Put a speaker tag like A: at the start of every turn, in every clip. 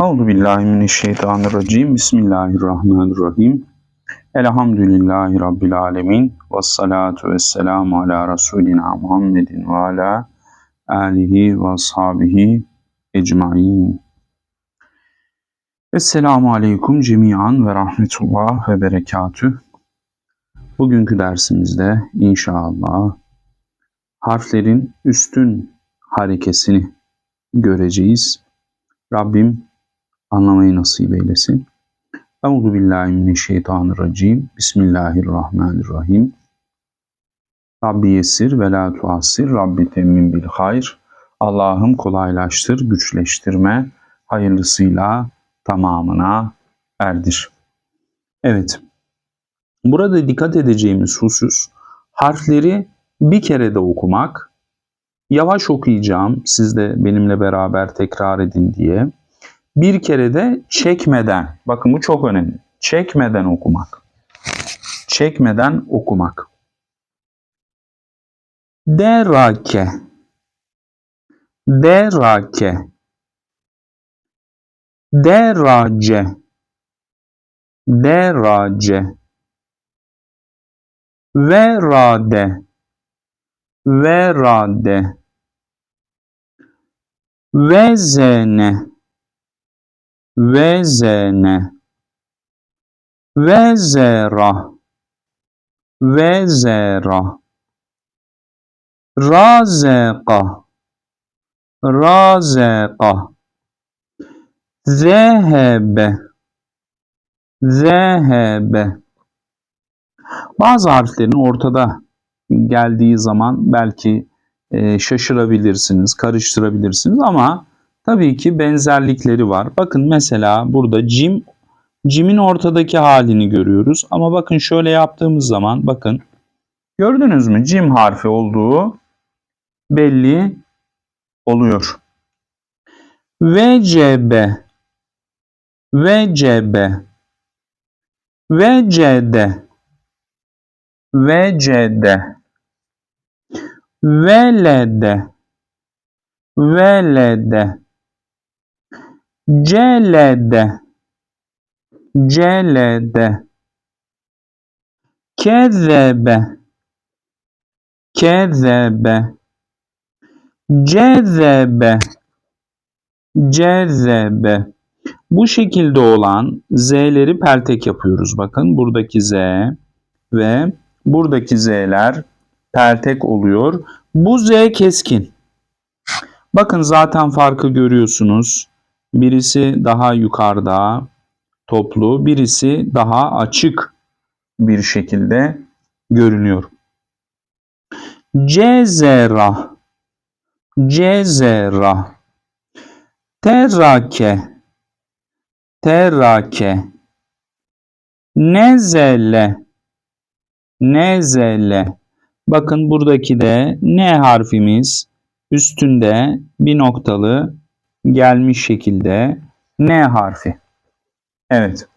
A: Euzu billahi mineşşeytanirracim. Bismillahirrahmanirrahim. Elhamdülillahi rabbil alamin. Ves salatu vesselamu ala rasulina Muhammedin ve ala alihi ve ashabihi ecmaîn. Esselamu aleyküm cemiyan ve rahmetullah ve berekatüh. Bugünkü dersimizde inşallah harflerin üstün harekesini göreceğiz. Rabbim anlamayı nasip eylesin. Euzu billahi mineşşeytanirracim. Bismillahirrahmanirrahim. Rabbi yesir ve la tuassir. Rabbi temmin bil hayr. Allah'ım kolaylaştır, güçleştirme, hayırlısıyla tamamına erdir. Evet. Burada dikkat edeceğimiz husus harfleri bir kere de okumak. Yavaş okuyacağım. Siz de benimle beraber tekrar edin diye. Bir kere de çekmeden. Bakın bu çok önemli. Çekmeden okumak. Çekmeden okumak. Derake. Derake. Derace. Derace. Verade. Verade. Vezene. Vezene. Vezera. Vezera. Razeka. Razeka. Zehebe. Zehebe. Bazı harflerin ortada geldiği zaman belki e, şaşırabilirsiniz, karıştırabilirsiniz ama tabii ki benzerlikleri var. Bakın mesela burada cim, cimin ortadaki halini görüyoruz ama bakın şöyle yaptığımız zaman bakın gördünüz mü cim harfi olduğu belli oluyor. Vecebe Vecebe Vecede Vecede Velede Velede Celede Celede Kezebe Kezebe Cezebe Cezebe Bu şekilde olan Z'leri peltek yapıyoruz. Bakın buradaki Z ve buradaki Z'ler peltek oluyor. Bu Z keskin. Bakın zaten farkı görüyorsunuz. Birisi daha yukarıda toplu, birisi daha açık bir şekilde görünüyor. Cezera Cezera Terrake Terrake. Nezele Nezele. Bakın buradaki de N harfimiz üstünde bir noktalı gelmiş şekilde N harfi. Evet.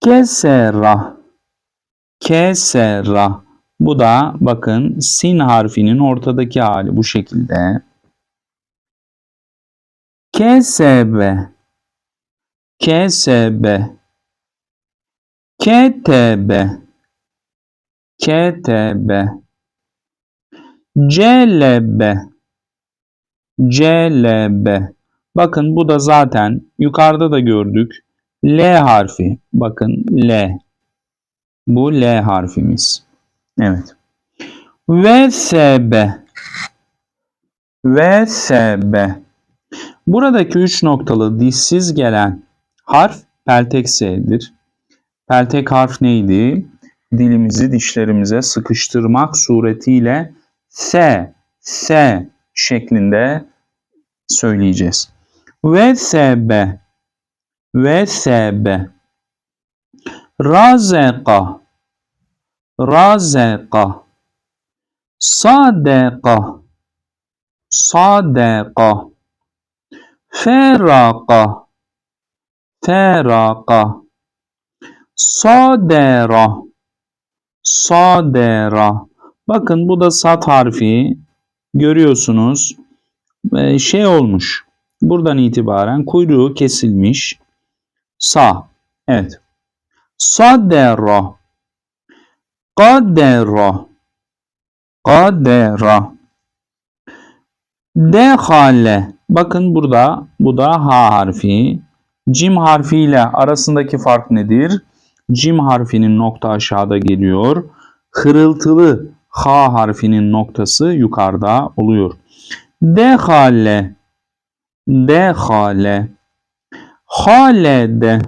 A: Kesera. Kesera. Bu da bakın sin harfinin ortadaki hali bu şekilde. Kesebe. Kesebe. Ketebe. Ketebe. Celebe. Celebe. Bakın bu da zaten yukarıda da gördük. L harfi. Bakın L. Bu L harfimiz. Evet. VSB. VSB. Buradaki üç noktalı dişsiz gelen harf peltek S'dir. Peltek harf neydi? Dilimizi dişlerimize sıkıştırmak suretiyle S, S şeklinde söyleyeceğiz. VSB VSB Razeka Razeka Sadeka Sadeka Feraka Feraka Sadera Sadera. Bakın bu da sat harfi görüyorsunuz. Şey olmuş. Buradan itibaren kuyruğu kesilmiş. Sa. Evet. Sadera. Kadera. Kadera. Dehale. Bakın burada bu da H harfi. Cim harfi ile arasındaki fark nedir? Cim harfinin nokta aşağıda geliyor. Hırıltılı H harfinin noktası yukarıda oluyor. Dehale. Dehale. Halede.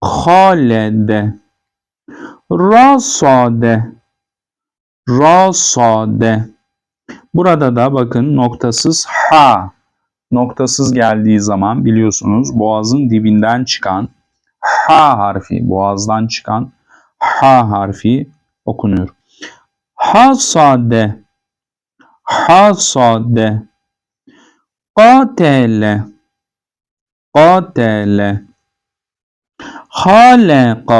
A: Halede. Rasade. Rasade. Burada da bakın noktasız ha. Noktasız geldiği zaman biliyorsunuz boğazın dibinden çıkan ha harfi, boğazdan çıkan ha harfi okunuyor. حصد حصد قاتل قاتل. خالق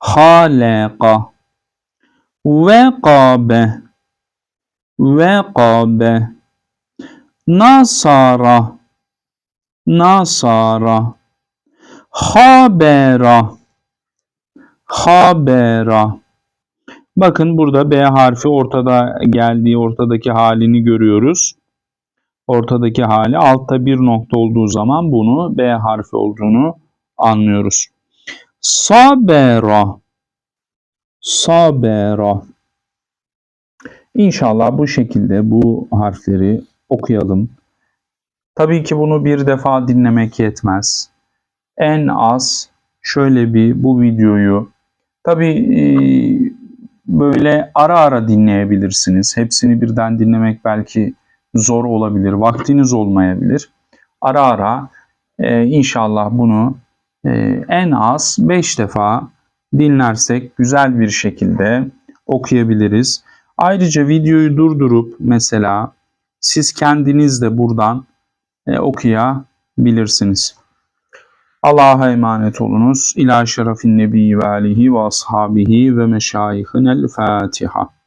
A: خالق. وقاب وقاب. نصر نصر خبر خبر Bakın burada B harfi ortada geldiği ortadaki halini görüyoruz. Ortadaki hali altta bir nokta olduğu zaman bunu B harfi olduğunu anlıyoruz. Sabera. Sabera. İnşallah bu şekilde bu harfleri okuyalım. Tabii ki bunu bir defa dinlemek yetmez. En az şöyle bir bu videoyu tabii e, böyle ara ara dinleyebilirsiniz. Hepsini birden dinlemek belki zor olabilir, vaktiniz olmayabilir. Ara ara e, inşallah bunu e, en az 5 defa dinlersek güzel bir şekilde okuyabiliriz. Ayrıca videoyu durdurup mesela siz kendiniz de buradan e, okuyabilirsiniz. Allah'a emanet olunuz. İlâ şerefin nebiyyi ve alihi ve ashabihi ve meşayihinel Fatiha.